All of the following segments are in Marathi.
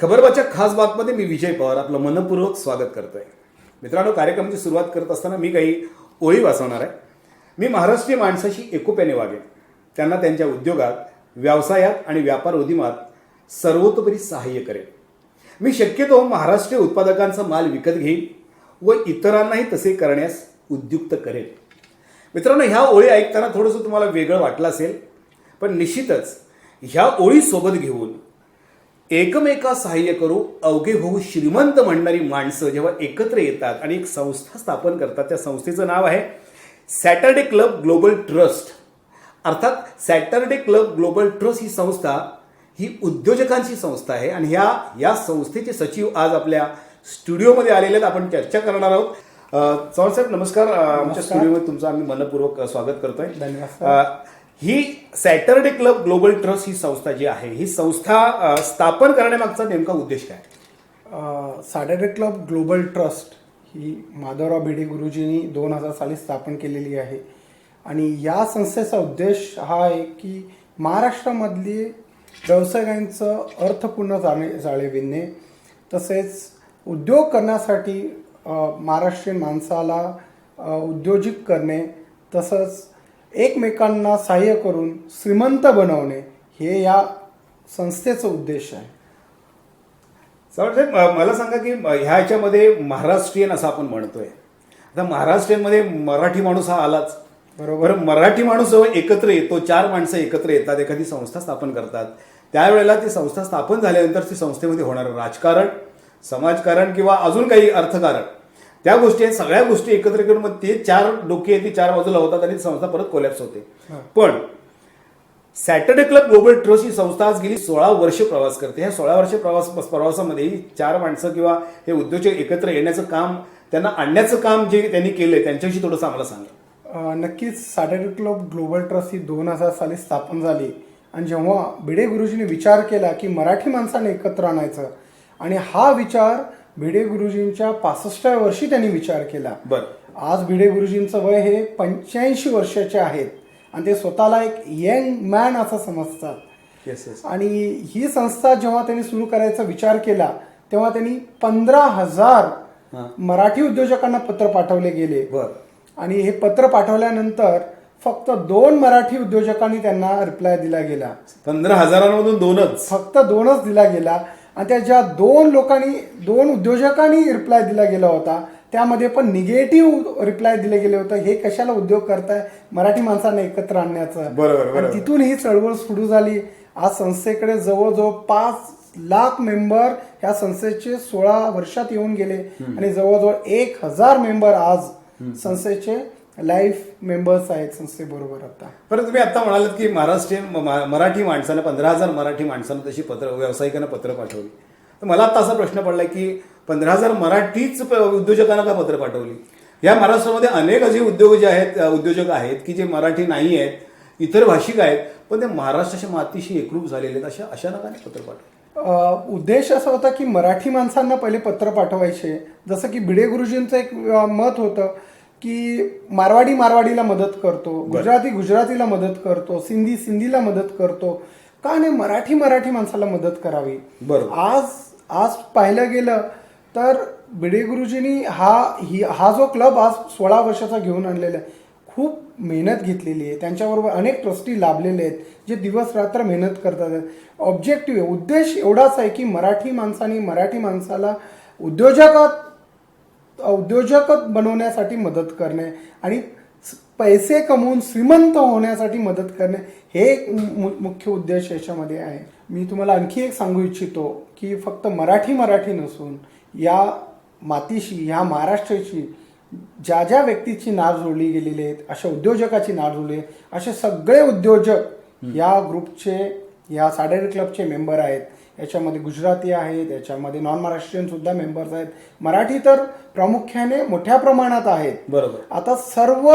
खबरबाच्या खास बातमध्ये मी विजय पवार. आपलं मनपूर्वक स्वागत करतोय. मित्रांनो कार्यक्रमाची सुरुवात करत असताना मी काही ओळी वाचवणार आहे. मी महाराष्ट्रीय माणसाशी एकोप्याने वागेन. त्यांना त्यांच्या उद्योगात व्यवसायात आणि व्यापार उद्यमात सर्वतोपरी सहाय्य करेन. मी शक्यतो महाराष्ट्रीय उत्पादकांचा माल विकत घेईन व इतरांनाही तसे करण्यास उद्युक्त करेन. मित्रांनो ह्या ओळी ऐकताना थोडंसं तुम्हाला वेगळं वाटलं असेल पण निश्चितच ह्या ओळी सोबत घेऊन एकमेका सहाय्य करू अवघे होऊ श्रीमंत म्हणणारी माणसं जेव्हा एकत्र येतात आणि एक संस्था स्थापन करतात त्या संस्थेचं नाव आहे सॅटर्डे क्लब ग्लोबल ट्रस्ट. अर्थात सॅटर्डे क्लब ग्लोबल ट्रस्ट ही संस्था ही उद्योजकांची संस्था आहे आणि ह्या या संस्थेचे सचिव आज आपल्या स्टुडिओमध्ये आलेले आहेत. आपण चर्चा करणार आहोत. चव्हाण साहेब नमस्कार. आमच्या स्टुडिओमध्ये तुमचं आम्ही मनपूर्वक स्वागत करतोय. धन्यवाद, ही सॅटर्डे क्लब ग्लोबल ट्रस्ट ही संस्था जी आहे ही संस्था स्थापन करण्यामागचा नेमका उद्देश काय? सॅटर्डे क्लब ग्लोबल ट्रस्ट ही माधवराव भिडे गुरुजींनी दोन हजार साली स्थापन केलेली आहे. आणि या संस्थेचा उद्देश हा आहे की महाराष्ट्रामधली व्यवसायांचं अर्थपूर्ण जाणे जाळे विणणे तसेच उद्योग करण्यासाठी महाराष्ट्रीयन माणसाला उद्योजित करणे तसंच एकमेकांना सहाय्य करून श्रीमंत बनवणे हे या संस्थेचं उद्देश आहे. साहेब मला सांगा की ह्या ह्याच्यामध्ये महाराष्ट्रीयन असं आपण म्हणतोय. आता महाराष्ट्रीयनमध्ये मराठी माणूस हा आलाच. बरोबर. बरं मराठी माणूस जेव्हा एकत्र येतो चार माणसं एकत्र येतात एखादी संस्था स्थापन करतात. त्यावेळेला ती संस्था स्थापन झाल्यानंतर ती संस्थेमध्ये होणारं राजकारण समाजकारण किंवा अजून काही अर्थकारण. त्या गोष्टी आहेत सगळ्या गोष्टी एकत्र करून मग ते चार डोके आहेत ती चार बाजूला होतात आणि संस्था परत कोलॅप्स होते. पण सॅटर्डे क्लब ग्लोबल ट्रस्ट ही संस्था आज गेली सोळा वर्ष प्रवास करते. ह्या सोळा वर्ष प्रवास प्रवासामध्ये ही चार माणसं किंवा हे उद्योजक एकत्र येण्याचं काम त्यांना आणण्याचं काम जे त्यांनी केलंय त्यांच्याविषयी थोडंसं आम्हाला सांगा. नक्कीच सॅटर्डे क्लब ग्लोबल ट्रस्ट ही दोन हजार साली स्थापन झाली. आणि जेव्हा भिडे गुरुजींनी विचार केला की मराठी माणसाने एकत्र आणायचं आणि हा विचार भिडे गुरुजींच्या पासष्टाव्या वर्षी त्यांनी विचार केला. बरं. आज भिडे गुरुजींचं वय हे पंच्याऐंशी वर्षाचे आहेत. आणि ते स्वतःला एक यंग मॅन असं समजतात. आणि ही संस्था जेव्हा त्यांनी सुरू करायचा विचार केला तेव्हा त्यांनी पंधरा हजार. मराठी उद्योजकांना पत्र पाठवले गेले. बरं. आणि हे पत्र पाठवल्यानंतर फक्त दोन मराठी उद्योजकांनी त्यांना रिप्लाय दिला गेला. पंधरा हजारांमधून दोनच. फक्त दोनच दिला गेला. आणि त्या ज्या दोन लोकांनी दोन उद्योजकांनी रिप्लाय दिला गेला होता त्यामध्ये पण निगेटिव्ह रिप्लाय दिले गेले होते. हे कशाला उद्योग करताय? मराठी माणसांना एकत्र आणण्याचं. बरोबर, तिथून ही चळवळ सुरू झाली. आज संस्थेकडे जवळजवळ पाच लाख मेंबर ह्या संस्थेचे सोळा वर्षात येऊन गेले. आणि जवळजवळ एक हजार मेंबर आज संस्थेचे लाईफ मेंबर्स आहेत संस्थेबरोबर आता. बरं तुम्ही आता म्हणालात की महाराष्ट्रीयन मराठी माणसानं पंधरा हजार मराठी माणसानं तशी पत्र व्यावसायिकांना पत्र पाठवली. तर मला आता असा प्रश्न पडलाय की पंधरा हजार मराठीच उद्योजकांना का पत्र पाठवली? या महाराष्ट्रामध्ये अनेक असे उद्योग जे आहेत उद्योजक आहेत की जे मराठी नाही आहेत इतर भाषिक आहेत पण ते महाराष्ट्राच्या मातीशी एकरूप झालेले आहेत अशा अशा नकाने पत्र पाठवले. उद्देश असा होता की मराठी माणसांना पहिले पत्र पाठवायचे. जसं की भिडे गुरुजींचं एक मत होतं की मारवाडी मारवाडीला मदत करतो गुजराती गुजरातीला मदत करतो सिंधी सिंधीला मदत करतो. का नाही मराठी मराठी माणसाला मदत करावी? बरोबर. आज आज पाहिलं गेलं तर भिडे गुरुजींनी हा ही हा जो क्लब आज सोळा वर्षाचा घेऊन आणलेला आहे खूप मेहनत घेतलेली आहे. त्यांच्याबरोबर अनेक ट्रस्टी लाभलेले आहेत जे दिवस रात्र मेहनत करतात. ऑब्जेक्टिव्ह आहे उद्देश एवढाच आहे की मराठी माणसाने मराठी माणसाला उद्योजकात उद्योजक बनवण्यासाठी मदत करणे आणि पैसे कमवून श्रीमंत होण्यासाठी मदत करणे हे एक मु- मुख्य उद्देश याच्यामध्ये आहे. मी तुम्हाला आणखी एक सांगू इच्छितो की फक्त मराठी मराठी नसून या मातीशी ह्या महाराष्ट्राशी ज्या ज्या व्यक्तीची नार जोडली गेलेली आहेत अशा उद्योजकाची नार जोडली आहे असे सगळे उद्योजक या ग्रुपचे या साडेर क्लबचे मेंबर आहेत. याच्यामध्ये गुजराती आहेत याच्यामध्ये नॉन महाराष्ट्रीयन सुद्धा मेंबर्स आहेत. मराठी तर प्रामुख्याने मोठ्या प्रमाणात आहेत. बरोबर. आता सर्व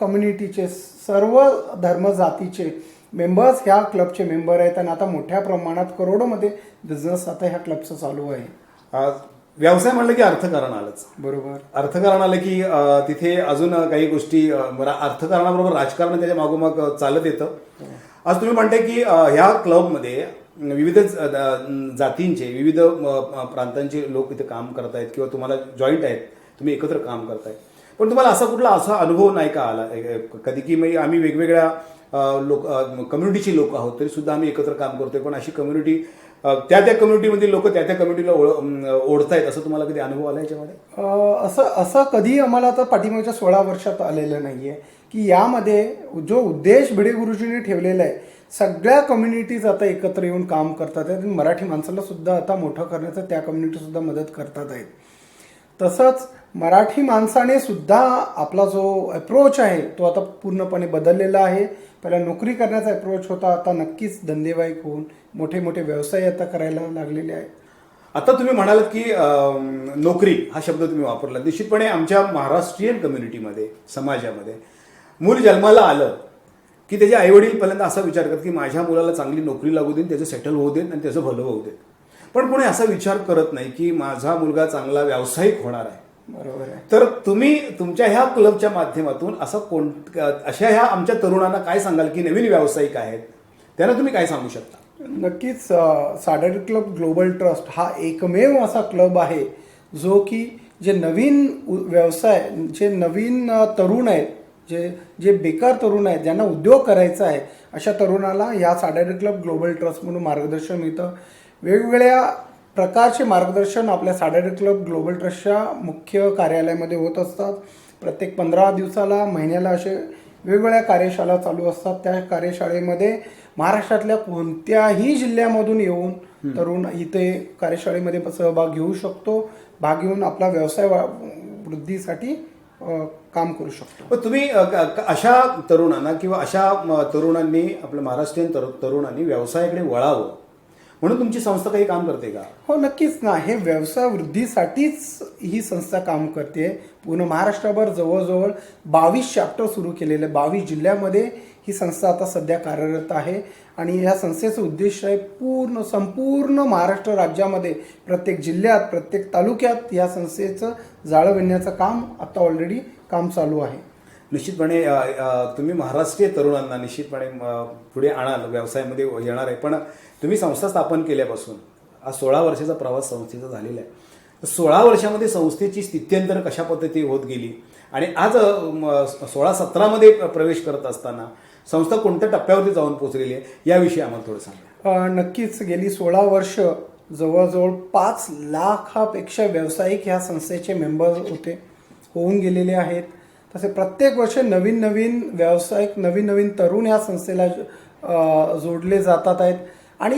कम्युनिटीचे सर्व धर्म जातीचे मेंबर्स ह्या क्लबचे मेंबर आहेत आणि आता मोठ्या प्रमाणात करोडोमध्ये बिझनेस आता ह्या क्लबचं चालू आहे. व्यवसाय म्हणलं की अर्थकारण आलंच बरोबर. अर्थकारण आलं की तिथे अजून काही गोष्टी अर्थकारणाबरोबर राजकारण त्याच्या मागोमाग चालत येतं. आज तुम्ही म्हणताय की ह्या क्लबमध्ये विविध जातींचे विविध प्रांतांचे लोक इथे काम करतायत किंवा तुम्हाला जॉईंट आहेत तुम्ही एकत्र काम करताय पण तुम्हाला असा कुठला असा अनुभव नाही का आला? कधी की म्हणजे आम्ही वेगवेगळ्या लोक कम्युनिटीची लोक आहोत तरी सुद्धा आम्ही एकत्र काम करतोय. पण अशी कम्युनिटी त्या त्या कम्युनिटीमधील लोक त्या त्या कम्युनिटीला ओढतायत असं तुम्हाला कधी अनुभव आला याच्यामध्ये? असं असं कधी आम्हाला आता पाठीमागच्या सोळा वर्षात आलेलं नाही आहे की यामध्ये जो उद्देश भिडे गुरुजींनी ठेवलेला आहे सगळ्या कम्युनिटीज आता एकत्र येऊन काम करतात आहेत. मराठी माणसाला सुद्धा आता मोठं करण्याचं त्या कम्युनिटी सुद्धा मदत करतात आहेत. तसंच मराठी माणसाने सुद्धा आपला जो अप्रोच आहे तो आता पूर्णपणे बदललेला आहे. पहिला नोकरी करण्याचा अप्रोच होता आता नक्कीच धंदेवाईक होऊन मोठे मोठे व्यवसाय आता करायला लागलेले आहेत. आता तुम्ही म्हणालात की नोकरी हा शब्द तुम्ही वापरला निश्चितपणे आमच्या महाराष्ट्रीयन कम्युनिटीमध्ये समाजामध्ये मूल जन्माला आलं की त्याचे आईवडील पहिल्यांदा असा विचार करतात की माझ्या मुलाला चांगली नोकरी लागू देईन त्याचं सेटल होऊ देत आणि त्याचं भलं होऊ देत पण कोणी असा विचार करत नाही की माझा मुलगा चांगला व्यावसायिक होणार आहे. बरोबर आहे. तर तुम्ही तुमच्या ह्या क्लबच्या माध्यमातून असं कोण अशा ह्या आमच्या तरुणांना काय सांगाल की नवीन व्यावसायिक आहेत? त्यांना तुम्ही काय सांगू शकता? नक्कीच साडेआठ क्लब ग्लोबल ट्रस्ट हा एकमेव असा क्लब आहे जो की जे नवीन व्यवसाय जे नवीन तरुण आहेत जे जे बेकार तरुण आहेत ज्यांना उद्योग करायचा आहे अशा तरुणाला या साडेआठ क्लब ग्लोबल ट्रस्ट म्हणून मार्गदर्शन मिळतं. वेगवेगळ्या प्रकारचे मार्गदर्शन आपल्या साडेआठ क्लब ग्लोबल ट्रस्टच्या मुख्य कार्यालयामध्ये होत असतात. प्रत्येक पंधरा दिवसाला महिन्याला असे वेगवेगळ्या कार्यशाळा चालू असतात. त्या कार्यशाळेमध्ये महाराष्ट्रातल्या कोणत्याही जिल्ह्यामधून येऊन तरुण इथे कार्यशाळेमध्ये सहभाग घेऊ शकतो. भाग घेऊन आपला व्यवसाय वा- वृद्धीसाठी काम करू शकतो. पण तुम्ही अशा तरुणांना किंवा अशा तरुणांनी आपल्या महाराष्ट्रीयन तर तरुणांनी व्यवसायाकडे वळावं. म्हणून तुमची संस्था काही काम करते का? हो नक्कीच ना. हे व्यवसाय वृद्धीसाठीच ही संस्था काम करते. पूर्ण महाराष्ट्रभर जवळजवळ बावीस चॅप्टर सुरू केलेले बावीस जिल्ह्यामध्ये ही संस्था आता सध्या कार्यरत आहे. आणि या संस्थेचं उद्देश आहे पूर्ण संपूर्ण महाराष्ट्र राज्यामध्ये प्रत्येक जिल्ह्यात प्रत्येक तालुक्यात या संस्थेचं जाळं विणण्याचं काम आता ऑलरेडी काम चालू आहे. निश्चितपणे तुम्ही महाराष्ट्रीय तरुणांना निश्चितपणे पुढे आणाल व्यवसायामध्ये येणार आहे. पण तुम्ही संस्था स्थापन केल्यापासून आज सोळा वर्षाचा प्रवास संस्थेचा झालेला आहे. सोळा वर्षामध्ये संस्थेची स्थित्यंतर कशा पद्धती होत गेली? आणि आज म, सोळा सतरामध्ये प्रवेश करत असताना संस्था कोणत्या टप्प्यावरती जाऊन पोहोचलेली आहे याविषयी आम्हाला थोडं सांगा. नक्कीच गेली सोळा वर्ष जवळजवळ पाच लाखापेक्षा व्यावसायिक ह्या संस्थेचे मेंबर होते होऊन गेलेले आहेत. तसे प्रत्येक वर्ष नवीन नवीन व्यावसायिक नवीन नवीन तरुण ह्या संस्थेला जोडले जातात आहेत. आणि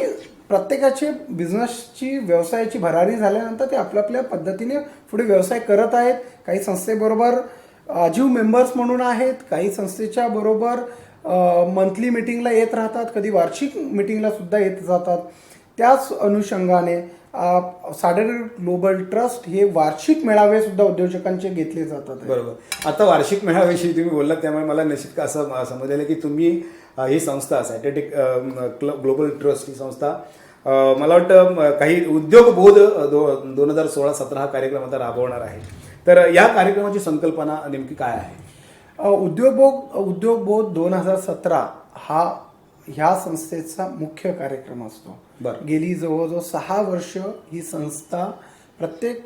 प्रत्येकाचे बिझनेसची व्यवसायाची भरारी झाल्यानंतर ते आपल्या आपल्या पद्धतीने पुढे व्यवसाय करत आहेत. काही संस्थेबरोबर अजीव मेंबर्स म्हणून आहेत काही संस्थेच्या बरोबर मंथली मिटिंगला येत राहतात कधी वार्षिक मिटिंगला सुद्धा येत जातात. त्याच अनुषंगाने साडेर ग्लोबल ट्रस्ट हे वार्षिक मेळावे सुद्धा उद्योजकांचे घेतले जातात. बरोबर. आता वार्षिक मेळाव्याविषयी तुम्ही बोललात त्यामुळे मला निश्चित का असं समजलेलं की तुम्ही ही संस्था सॅटेटिक क्लब ग्लोबल ट्रस्ट ही संस्था मला वाटतं काही उद्योगबोध बोध दो दोन हजार सोळा सतरा हा कार्यक्रम आता राबवणार आहे. तर या कार्यक्रमाची संकल्पना नेमकी काय आहे? उद्योगबोध उद्योगबोध दोन हजार सतरा हा ह्या संस्थेचा मुख्य कार्यक्रम असतो. बरं. गेली जवळजवळ सहा वर्ष ही संस्था प्रत्येक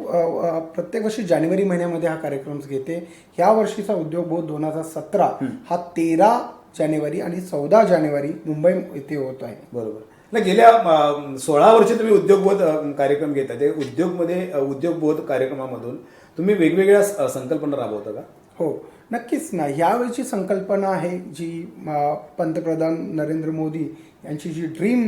प्रत्येक वर्षी जानेवारी महिन्यामध्ये हा कार्यक्रम घेते. ह्या वर्षीचा उद्योगबोध दोन हजार सतरा हा. तेरा जानेवारी आणि चौदा जानेवारी मुंबई येथे होत आहे. बरोबर. नाही गेल्या सोळा वर्ष तुम्ही उद्योगबोध कार्यक्रम घेता. ते उद्योगमध्ये उद्योगबोध कार्यक्रमामधून तुम्ही वेगवेगळ्या संकल्पना राबवता का? हो. नक्कीच ना. यावेळची संकल्पना आहे जी पंतप्रधान नरेंद्र मोदी यांची जी ड्रीम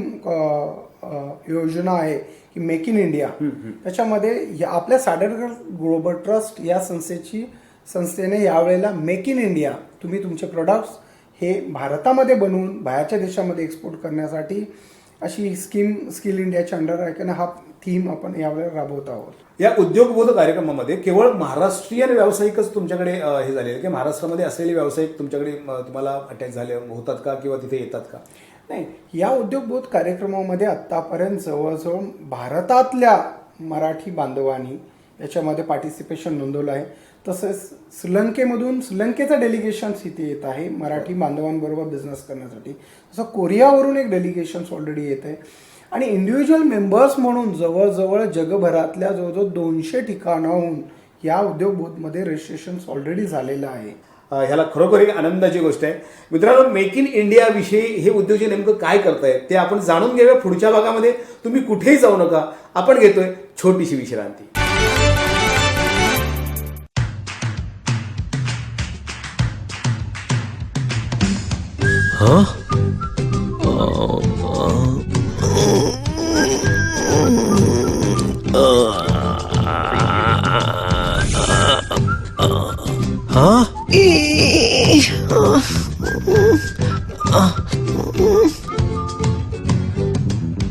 योजना आहे की मेक इन इंडिया त्याच्यामध्ये आपल्या साडेकर ग्लोबल ट्रस्ट या संस्थेची संस्थेने यावेळेला मेक इन इंडिया तुम्ही तुमचे प्रोडक्ट्स हे भारतामध्ये बनवून बाहेरच्या देशामध्ये एक्सपोर्ट करण्यासाठी अशी स्कीम स्किल इंडियाच्या अंडर आहे हा थीम आपण यावेळेला राबवत आहोत. या उद्योगबोध कार्यक्रमामध्ये केवळ महाराष्ट्रीयन व्यावसायिकच तुमच्याकडे हे झालेले की महाराष्ट्रामध्ये असलेले व्यावसायिक तुमच्याकडे तुम्हाला अटॅच झाले होतात का किंवा तिथे येतात का? नाही या उद्योगबोध कार्यक्रमामध्ये आत्तापर्यंत जवळजवळ भारतातल्या मराठी बांधवांनी याच्यामध्ये पार्टिसिपेशन नोंदवलं आहे. तसेच श्रीलंकेमधून श्रीलंकेचं डेलिगेशन्स इथे येत आहे मराठी बांधवांबरोबर बिझनेस करण्यासाठी. तसं कोरियावरून एक डेलिगेशन्स ऑलरेडी येत आहे. आणि इंडिव्हिज्युअल मेंबर्स म्हणून जवळजवळ जगभरातल्या जवळजवळ दोनशे ठिकाणाहून या उद्योग बूथमध्ये रजिस्ट्रेशन ऑलरेडी झालेलं आहे. ह्याला खरोखर एक आनंदाची गोष्ट आहे. मित्रांनो मेक इन इंडिया विषयी हे उद्योजक नेमकं काय करतायत ते आपण जाणून घेऊया. पुढच्या भागामध्ये तुम्ही कुठेही जाऊ नका. आपण घेतोय छोटीशी विश्रांती.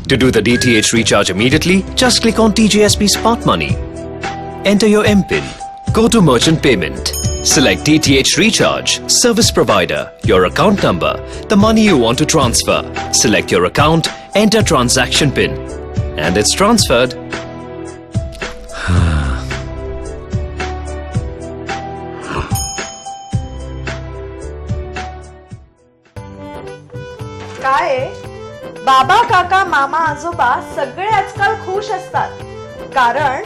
To do the DTH recharge immediately, just click on TJSP Smart Money. Enter your MPIN. Go to Merchant Payment. Select DTH Recharge, Service Provider, your account number, the money you want to transfer. Select your account, enter transaction PIN. And it's transferred. बाबा काका मामा आजोबा सगळे आजकाल खुश असतात. कारण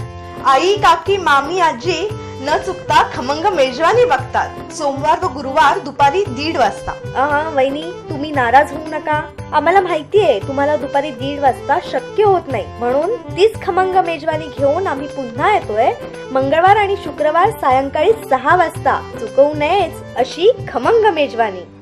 आई काकी मामी आजी न चुकता खमंग मेजवानी बघतात. सोमवार व गुरुवार दुपारी दीड वाजता. अहा वहिनी तुम्ही नाराज होऊ नका. आम्हाला माहितीये तुम्हाला दुपारी दीड वाजता शक्य होत नाही. म्हणून तीच खमंग मेजवानी घेऊन आम्ही पुन्हा येतोय. मंगळवार आणि शुक्रवार सायंकाळी सहा वाजता. चुकवू नयेच अशी खमंग मेजवानी.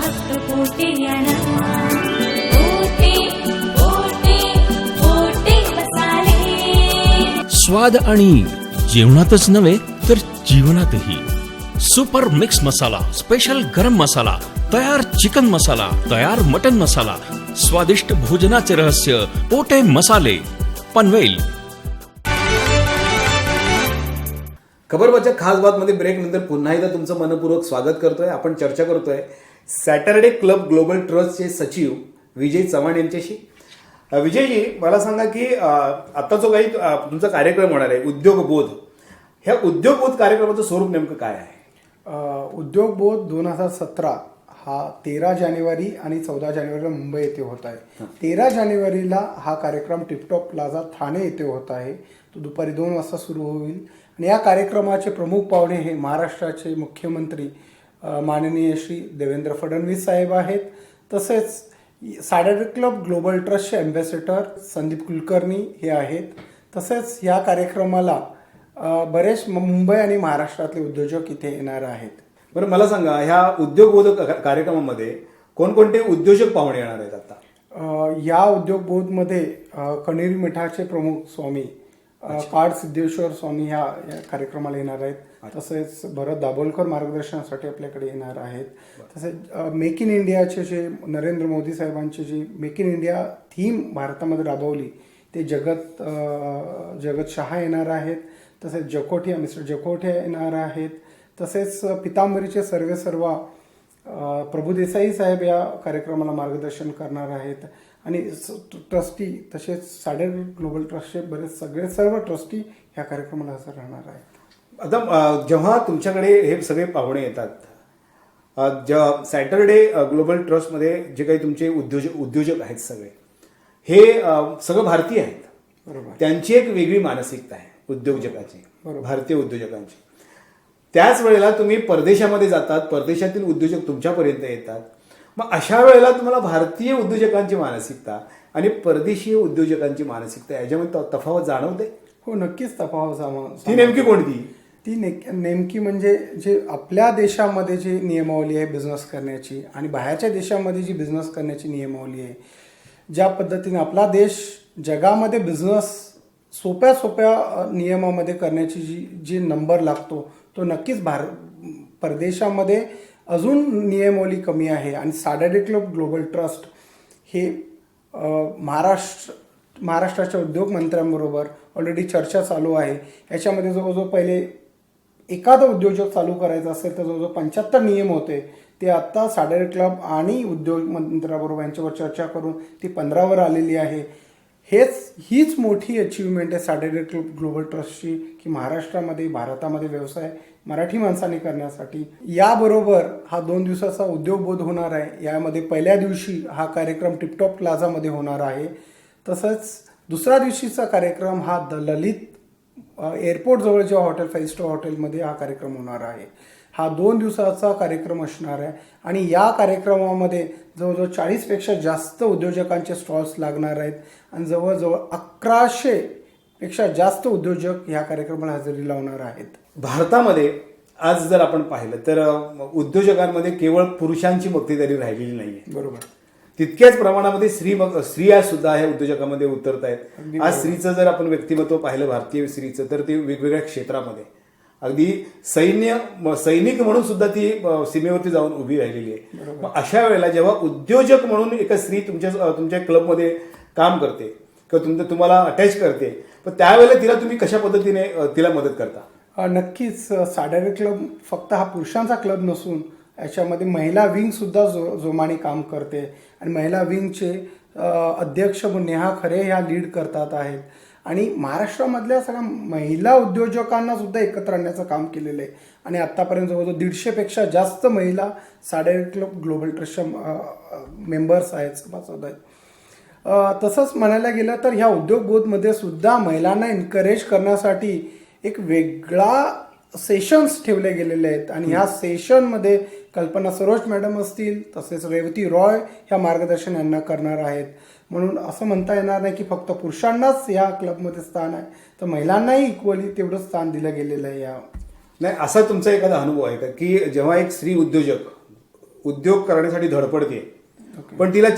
मसाले स्वाद आणि जेवणातच नव्हे तर जीवनातही. सुपर मिक्स मसाला स्पेशल गरम मसाला तयार चिकन मसाला तयार मटन मसाला स्वादिष्ट भोजनाचे रहस्य पोटे मसाले पनवेल. खबरबाच्या खास बातमध्ये ब्रेक नंतर पुन्हा एकदा तुमचं मनपूर्वक स्वागत करतोय. आपण चर्चा करतोय. सॅटरडे क्लब ग्लोबल ट्रस्टचे सचिव विजय चव्हाण यांच्याशी. विजयजी मला सांगा की आता जो काही तुमचा कार्यक्रम होणार आहे उद्योग बोध ह्या उद्योग बोध कार्यक्रमाचं स्वरूप नेमकं काय आहे? अ, उद्योग बोध दोन हजार सतरा हा तेरा जानेवारी आणि चौदा जानेवारीला मुंबई येथे होत आहे. तेरा जानेवारीला हा कार्यक्रम टिपटॉप प्लाझा ठाणे येथे होत आहे. तो दुपारी दोन वाजता सुरू होईल. आणि या कार्यक्रमाचे प्रमुख पाहुणे हे महाराष्ट्राचे मुख्यमंत्री माननीय श्री देवेंद्र फडणवीस साहेब आहेत. तसेच साडेआठ क्लब ग्लोबल ट्रस्टचे अँबॅसेडर संदीप कुलकर्णी हे आहेत. तसेच या कार्यक्रमाला बरेच मुंबई आणि महाराष्ट्रातले उद्योजक इथे येणार आहेत. बरं मला सांगा ह्या उद्योग बोध का- कार्यक्रमामध्ये कोणकोणते उद्योजक पाहुणे येणार आहेत आता? या उद्योग बोधमध्ये अ, कणेरी मिठाचे प्रमुख स्वामी काड सिद्धेश्वर स्वामी ह्या या कार्यक्रमाला येणार आहेत. तसेच भरत दाभोलकर मार्गदर्शनासाठी आपल्याकडे येणार आहेत. तसेच मेक इन इंडियाचे जे नरेंद्र मोदी साहेबांची जी मेक इन इंडिया थीम भारतामध्ये राबवली ते जगत जगत शहा येणार आहेत. तसेच जकोठिया मिस्टर जकोठिया येणार आहेत. तसेच पितांबरीचे सर्वे सर्वा प्रभू देसाई साहेब या कार्यक्रमाला मार्गदर्शन करणार आहेत. आणि ट्रस्टी तसेच साडे ग्लोबल ट्रस्टचे बरेच सगळे सर्व ट्रस्टी या कार्यक्रमाला हजर राहणार आहेत. आता जेव्हा तुमच्याकडे हे सगळे पाहुणे येतात ज सॅटरडे ग्लोबल ट्रस्टमध्ये जे काही तुमचे उद्योजक उद्योजक आहेत सगळे हे सगळं भारतीय आहेत. बरोबर. त्यांची एक वेगळी मानसिकता आहे उद्योजकाची. भारतीय उद्योजकांची. त्याच वेळेला तुम्ही परदेशामध्ये जातात परदेशातील उद्योजक तुमच्यापर्यंत येतात. मग अशा वेळेला तुम्हाला भारतीय उद्योजकांची मानसिकता आणि परदेशीय उद्योजकांची मानसिकता याच्यामध्ये त- तफावत जाणवते? हो नक्कीच तफावत सामा- ती नेमकी कोणती? ती ने- नेमकी म्हणजे जे आपल्या देशामध्ये जी नियमावली आहे बिझनेस करण्याची आणि बाहेरच्या देशामध्ये जी बिझनेस करण्याची नियमावली आहे ज्या पद्धतीने आपला देश जगामध्ये बिझनेस सोप्या सोप्या नियमामध्ये करण्याची जी जी नंबर लागतो तो नक्कीच भार परदेशामध्ये अजून नियमावली कमी आहे आणि साडेडे क्लब ग्लोबल ट्रस्ट हे महाराष्ट्र महाराष्ट्राच्या उद्योग मंत्र्यांबरोबर ऑलरेडी चर्चा चालू आहे. याच्यामध्ये जवळजवळ पहिले एखादा उद्योजक चालू करायचा असेल तर जवळजवळ पंच्याहत्तर नियम होते. ते आत्ता साडेर क्लब आणि उद्योग मंत्र्याबरोबर यांच्यावर चर्चा करून ती पंधरावर आलेली आहे. हेच हीच मोठी अचिव्हमेंट आहे साडेर क्लब ग्लोबल ट्रस्टची की महाराष्ट्रामध्ये भारतामध्ये व्यवसाय मराठी माणसाने करण्यासाठी. याबरोबर हा दोन दिवसाचा उद्योगबोध होणार आहे. यामध्ये पहिल्या दिवशी हा कार्यक्रम टिपटॉप प्लाझामध्ये होणार आहे. तसंच दुसऱ्या दिवशीचा कार्यक्रम हा द ललित एअरपोर्टजवळ जेव्हा हॉटेल फाईव्ह स्टार हॉटेलमध्ये हा कार्यक्रम होणार आहे. हा दोन दिवसाचा कार्यक्रम असणार आहे. आणि या कार्यक्रमामध्ये जवळजवळ चाळीसपेक्षा जास्त उद्योजकांचे स्टॉल्स लागणार आहेत. आणि जवळजवळ अकराशे पेक्षा जास्त उद्योजक ह्या कार्यक्रमाला हजेरी लावणार आहेत. भारतामध्ये आज जर आपण पाहिलं तर उद्योजकांमध्ये केवळ पुरुषांची मक्तेदारी राहिलेली नाहीये. बरोबर. तितक्याच प्रमाणामध्ये स्त्री मग स्त्रिया सुद्धा ह्या उद्योजकामध्ये उतरत आहेत आज स्त्रीचं जर आपण व्यक्तिमत्व पाहिलं भारतीय स्त्रीचं तर ते वेगवेगळ्या क्षेत्रामध्ये. अगदी सैन्य सैनिक म्हणून सुद्धा ती सीमेवरती जाऊन उभी राहिलेली आहे. मग अशा वेळेला जेव्हा उद्योजक म्हणून एका स्त्री तुमच्या तुमच्या क्लबमध्ये काम करते किंवा तुमचं तुम्हाला अटॅच करते पण त्यावेळेला तिला तुम्ही कशा पद्धतीने तिला मदत करता? नक्कीच साडेरे क्लब फक्त हा पुरुषांचा क्लब नसून याच्यामध्ये महिला विंग सुद्धा जो जोमाने काम करते. आणि महिला विंगचे अध्यक्ष नेहा खरे ह्या लीड करतात आहेत. आणि महाराष्ट्रामधल्या सगळ्या महिला उद्योजकांना सुद्धा एकत्र आणण्याचं काम केलेलं आहे. आणि आत्तापर्यंत जवळजवळ दीडशेपेक्षा जास्त महिला साडेरे क्लब ग्लोबल ट्रस्टच्या मेंबर्स आहेत सभासद आहेत. तसंच म्हणायला गेलं तर ह्या उद्योग बोधमध्ये सुद्धा महिलांना एनकरेज करण्यासाठी एक वेगळा सेशन्स ठेवले गेलेले आहेत. आणि ह्या सेशनमध्ये कल्पना सरोज मॅडम असतील तसेच रेवती रॉय ह्या मार्गदर्शन यांना करणार आहेत. म्हणून असं म्हणता येणार नाही की फक्त पुरुषांनाच या क्लबमध्ये स्थान आहे तर महिलांनाही इक्वली तेवढं स्थान दिलं गेलेलं आहे या. नाही असा तुमचा एखादा अनुभव आहे का की जेव्हा एक स्त्री उद्योजक उद्योग करण्यासाठी धडपडते पण तिला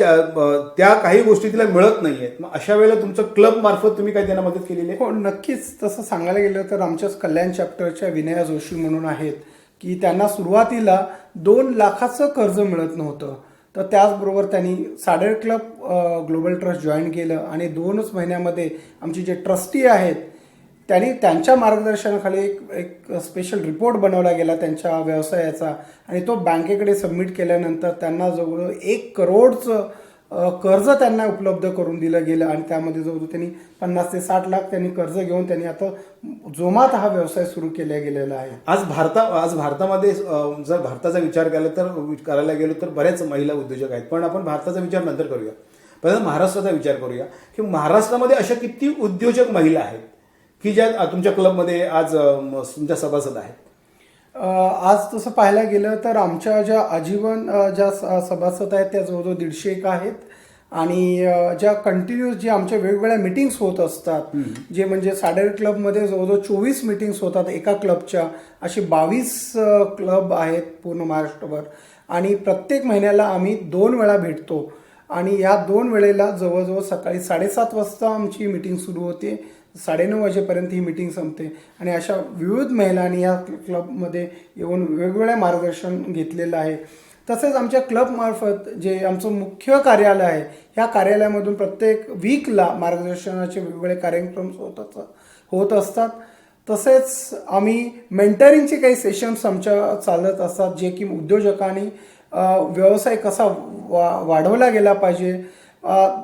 त्या काही गोष्टी तिला मिळत नाहीयेत मग अशा वेळेला तुमचं क्लब मार्फत तुम्ही काय त्यांना मदत केलेली आहे? हो नक्कीच. तसं सांगायला गेलं तर आमच्याच कल्याण चॅप्टरच्या विनया जोशी म्हणून आहेत. की त्यांना सुरुवातीला दोन लाखाचं कर्ज मिळत नव्हतं. तर त्याचबरोबर त्यांनी Saturday club global trust join केलं आणि दोनच महिन्यामध्ये आमचे जे ट्रस्टी आहेत त्यांनी त्यांच्या मार्गदर्शनाखाली एक एक स्पेशल रिपोर्ट बनवला गेला त्यांच्या व्यवसायाचा. आणि तो बँकेकडे सबमिट केल्यानंतर त्यांना जवळ एक करोडचं कर्ज त्यांना उपलब्ध करून दिलं गेलं आणि त्यामध्ये जवळजवळ त्यांनी पन्नास ते साठ लाख त्यांनी कर्ज घेऊन त्यांनी आता जोमात हा व्यवसाय सुरू केला गेलेला आहे. आज भारता आज भारतामध्ये जर भारताचा विचार केला तर करायला गेलो तर बऱ्याच महिला उद्योजक आहेत. पण आपण भारताचा विचार नंतर करूया. पहिला महाराष्ट्राचा विचार करूया. की महाराष्ट्रामध्ये अशा किती उद्योजक महिला आहेत? की ज्या तुमच्या क्लबमध्ये आज तुमच्या सभासद आहेत. आज तसं पाहायला गेलं तर आमच्या ज्या आजीवन ज्या स- सभासद आहेत त्या जवळजवळ दीडशे एक आहेत. आणि ज्या कंटिन्युअस जे आमच्या वेगवेगळ्या मिटिंग्स होत असतात जे म्हणजे साडेर क्लबमध्ये जवळजवळ चोवीस मिटिंग्स होतात एका क्लबच्या असे बावीस क्लब आहेत पूर्ण महाराष्ट्रभर. आणि प्रत्येक महिन्याला आम्ही दोन वेळा भेटतो. आणि या दोन वेळेला जवळजवळ सकाळी साडेसात वाजता आमची मिटिंग सुरू होते. साडेनऊ वाजेपर्यंत ही मिटिंग संपते. आणि अशा विविध महिलांनी या क्लबमध्ये येऊन वेगवेगळ्या मार्गदर्शन घेतलेलं आहे. तसेच आमच्या क्लबमार्फत जे आमचं मुख्य कार्यालय आहे ह्या कार्यालयामधून प्रत्येक वीकला मार्गदर्शनाचे वेगवेगळे कार्यक्रम होत असतात होत असतात. तसेच आम्ही मेंटरिंगचे काही सेशन्स आमच्या चालत असतात जे की उद्योजकांनी व्यवसाय कसा वा वाढवला गेला पाहिजे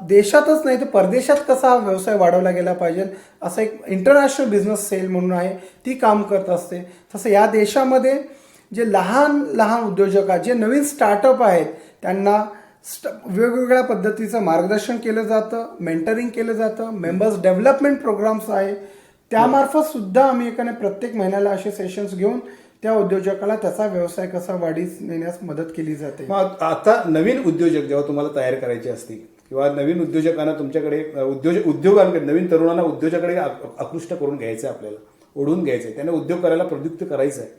देशातच नाही तर परदेशात कसा हा व्यवसाय वाढवला गेला पाहिजे? असं एक इंटरनॅशनल बिझनेस सेल म्हणून आहे ती काम करत असते. तसं या देशामध्ये जे लहान लहान उद्योजक आहेत जे नवीन स्टार्टअप आहेत त्यांना स्ट वेगवेगळ्या पद्धतीचं मार्गदर्शन केलं जातं मेंटरिंग केलं जातं मेंबर्स डेव्हलपमेंट प्रोग्राम्स आहे. त्यामार्फत सुद्धा आम्ही एकाने प्रत्येक महिन्याला असे सेशन्स घेऊन त्या उद्योजकाला त्याचा व्यवसाय कसा वाढीस नेण्यास मदत केली जाते. मग आता नवीन उद्योजक जेव्हा तुम्हाला तयार करायचे असतील किंवा नवीन उद्योजकांना तुमच्याकडे उद्योजक उद्योगांकडे नवीन तरुणांना उद्योजकाकडे आकृष्ट करून घ्यायचं आहे आपल्याला ओढून घ्यायचं आहे. त्यांना उद्योग करायला प्रयुक्त करायचं आहे.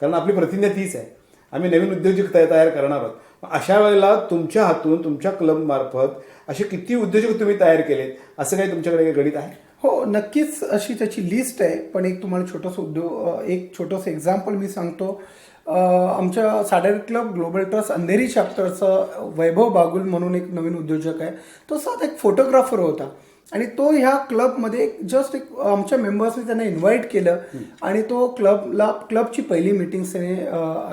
कारण आपली प्रतिज्ञा तीच आहे. आम्ही नवीन उद्योजक तया- तयार करणार आहोत. अशा वेळेला तुमच्या हातून तुमच्या क्लबमार्फत असे किती उद्योजक तुम्ही तयार केलेत? असं काही तुमच्याकडे गणित आहे? हो नक्कीच अशी त्याची लिस्ट आहे. पण एक तुम्हाला छोटंसं उद्योग एक छोटंसं एक्झाम्पल मी सांगतो. आमच्या Saturday club global trust Andheri चॅप्टरचं Vaibhav Bagul म्हणून एक नवीन उद्योजक आहे. तो साधा एक फोटोग्राफर होता. आणि तो ह्या क्लबमध्ये जस्ट एक आमच्या मेंबर्सने त्यांना इन्व्हाइट केलं. आणि तो क्लबला क्लबची पहिली मिटिंग त्याने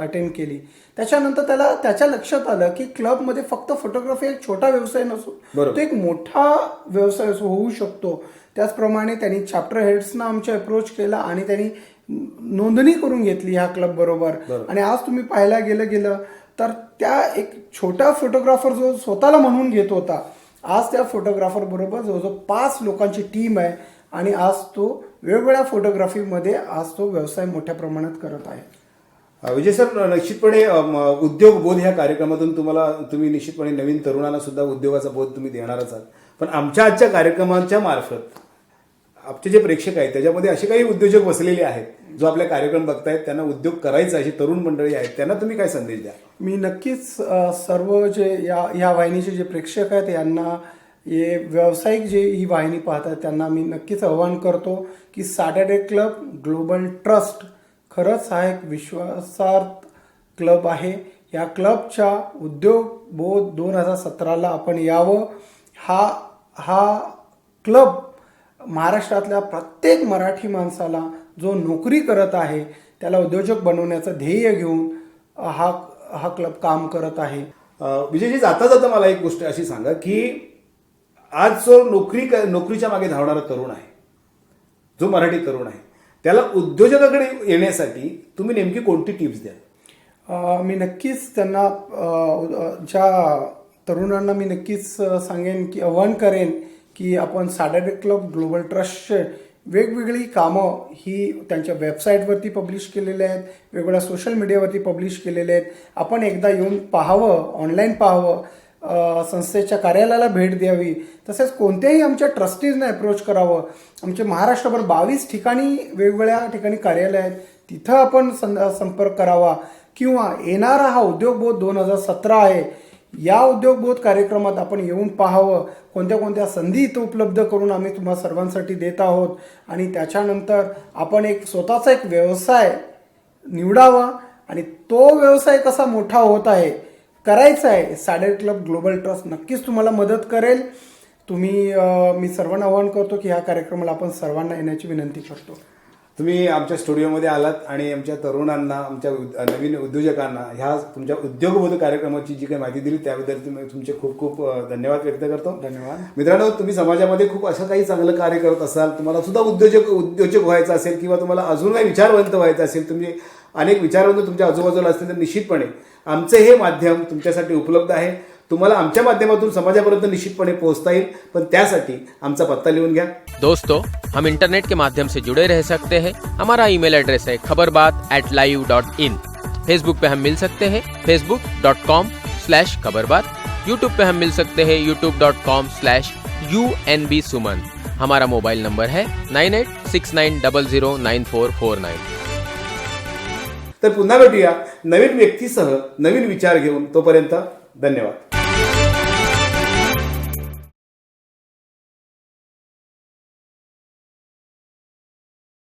अटेंड केली. त्याच्यानंतर त्याला त्याच्या लक्षात आलं की क्लबमध्ये फक्त फोटोग्राफी एक छोटा व्यवसाय नसून बरोबर. तो एक मोठा व्यवसाय असो- होऊ शकतो. त्याचप्रमाणे त्यांनी चॅप्टर हेड्सना आमच्या अप्रोच केला आणि त्यांनी नोंदणी करून घेतली ह्या क्लब बरोबर. आणि आज तुम्ही पाहायला गेलं गेलं तर त्या एक छोटा फोटोग्राफर जो स्वतःला म्हणून घेत होता आज त्या फोटोग्राफर बरोबर जवळजवळ पाच लोकांची टीम आहे आणि आज तो वेगवेगळ्या फोटोग्राफीमध्ये आज तो व्यवसाय मोठ्या प्रमाणात करत आहे. विजय सर निश्चितपणे उद्योग बोध ह्या कार्यक्रमातून तुम्हाला तुम्ही निश्चितपणे नवीन तरुणांना सुद्धा उद्योगाचा बोध तुम्ही देणारच आहात. पण आमच्या आजच्या कार्यक्रमांच्या मार्फत आमचे जे प्रेक्षक आहेत त्याच्यामध्ये असे काही उद्योजक बसलेले आहेत जो आपले कार्यक्रम बघतायत त्यांना उद्योग करायचा अशी तरुण मंडळी आहेत त्यांना तुम्ही काय संदेश द्या? मी नक्कीच सर्व जे या या वाहिनीचे जे प्रेक्षक आहेत यांना हे व्यावसायिक जे ही वाहिनी पाहतात त्यांना मी नक्कीच आव्हान करतो की सॅटर्डे क्लब ग्लोबल ट्रस्ट खरंच हा एक विश्वासार्थ क्लब आहे. या क्लबच्या उद्योग बोध दोन हजार सतराला आपण यावं. हा हा क्लब महाराष्ट्रातल्या प्रत्येक मराठी माणसाला जो नोकरी करत आहे त्याला उद्योजक बनवण्याचं ध्येय घेऊन हा हा क्लब काम करत आहे. विजयजी जाता जाता मला एक गोष्ट अशी सांगा की आज जो नोकरी नोकरीच्या मागे धावणारा तरुण आहे जो मराठी तरुण आहे त्याला उद्योजकाकडे येण्यासाठी तुम्ही नेमकी कोणती टिप्स द्याल? मी नक्कीच त्यांना ज्या तरुणांना मी नक्कीच सांगेन की आव्हान करेन की आपण सॅटर्डे क्लब ग्लोबल ट्रस्टचे वेगवेगळी कामं ही त्यांच्या वेबसाईटवरती पब्लिश केलेले आहेत वेगवेगळ्या सोशल मीडियावरती पब्लिश केलेले आहेत. आपण एकदा येऊन पाहावं ऑनलाईन पाहावं संस्थेच्या कार्यालयाला भेट द्यावी. तसेच कोणत्याही आमच्या ट्रस्टीजने अप्रोच करावं. आमचे महाराष्ट्रभर बावीस ठिकाणी वेगवेगळ्या ठिकाणी कार्यालय आहेत. तिथं आपण सं संपर्क करावा. किंवा येणारा हा उद्योगबोध दोन हजार सतरा आहे. या उद्योगबोध कार्यक्रमात आपण येऊन पाहावं. कोणत्या कोणत्या संधी इथं उपलब्ध करून आम्ही तुम्हा सर्वांसाठी देत आहोत? आणि त्याच्यानंतर आपण एक स्वतःचा एक व्यवसाय निवडावा. आणि तो व्यवसाय कसा मोठा होत आहे करायचा आहे साडे क्लब ग्लोबल ट्रस्ट नक्कीच तुम्हाला मदत करेल. तुम्ही मी सर्वांना आवाहन करतो की ह्या कार्यक्रमाला आपण सर्वांना येण्याची विनंती करतो. तुम्ही आमच्या स्टुडिओमध्ये आलात आणि आमच्या तरुणांना आमच्या नवीन उद्योजकांना ह्या तुमच्या उद्योगबोध कार्यक्रमाची जी काही माहिती दिली त्याबद्दल तुम्ही तुमचे खूप खूप धन्यवाद व्यक्त करतो धन्यवाद. मित्रांनो तुम्ही समाजामध्ये खूप असं काही चांगलं कार्य करत असाल तुम्हाला सुद्धा उद्योजक उद्योजक व्हायचं असेल किंवा तुम्हाला अजून काही विचारवंत व्हायचं असेल तुम्ही अनेक विचारवंत तुमच्या आजूबाजूला असतील तर निश्चितपणे आमचं हे माध्यम तुमच्यासाठी उपलब्ध आहे तुम्हाला आमच्या माध्यमातून समाजापर्यंत निश्चितपणे पोहोचता येईल. पण त्यासाठी आमचा पत्ता लिहून घ्या. दोस्तों हम इंटरनेट के माध्यम से जुड़े रह सकते हैं। हमारा ईमेल एड्रेस है Khabarbat at live dot in Facebook पे हम मिल सकते हैं। Facebook dot com slash Khabarbat. YouTube पे हम मिल सकते हैं। YouTube dot com slash U N B Suman हमारा मोबाइल नंबर है nine eight six nine double zero nine four four nine तर पुन्हा भेटूया नवीन व्यक्तीसह नवीन विचार घेऊन तोपर्यंत धन्यवाद.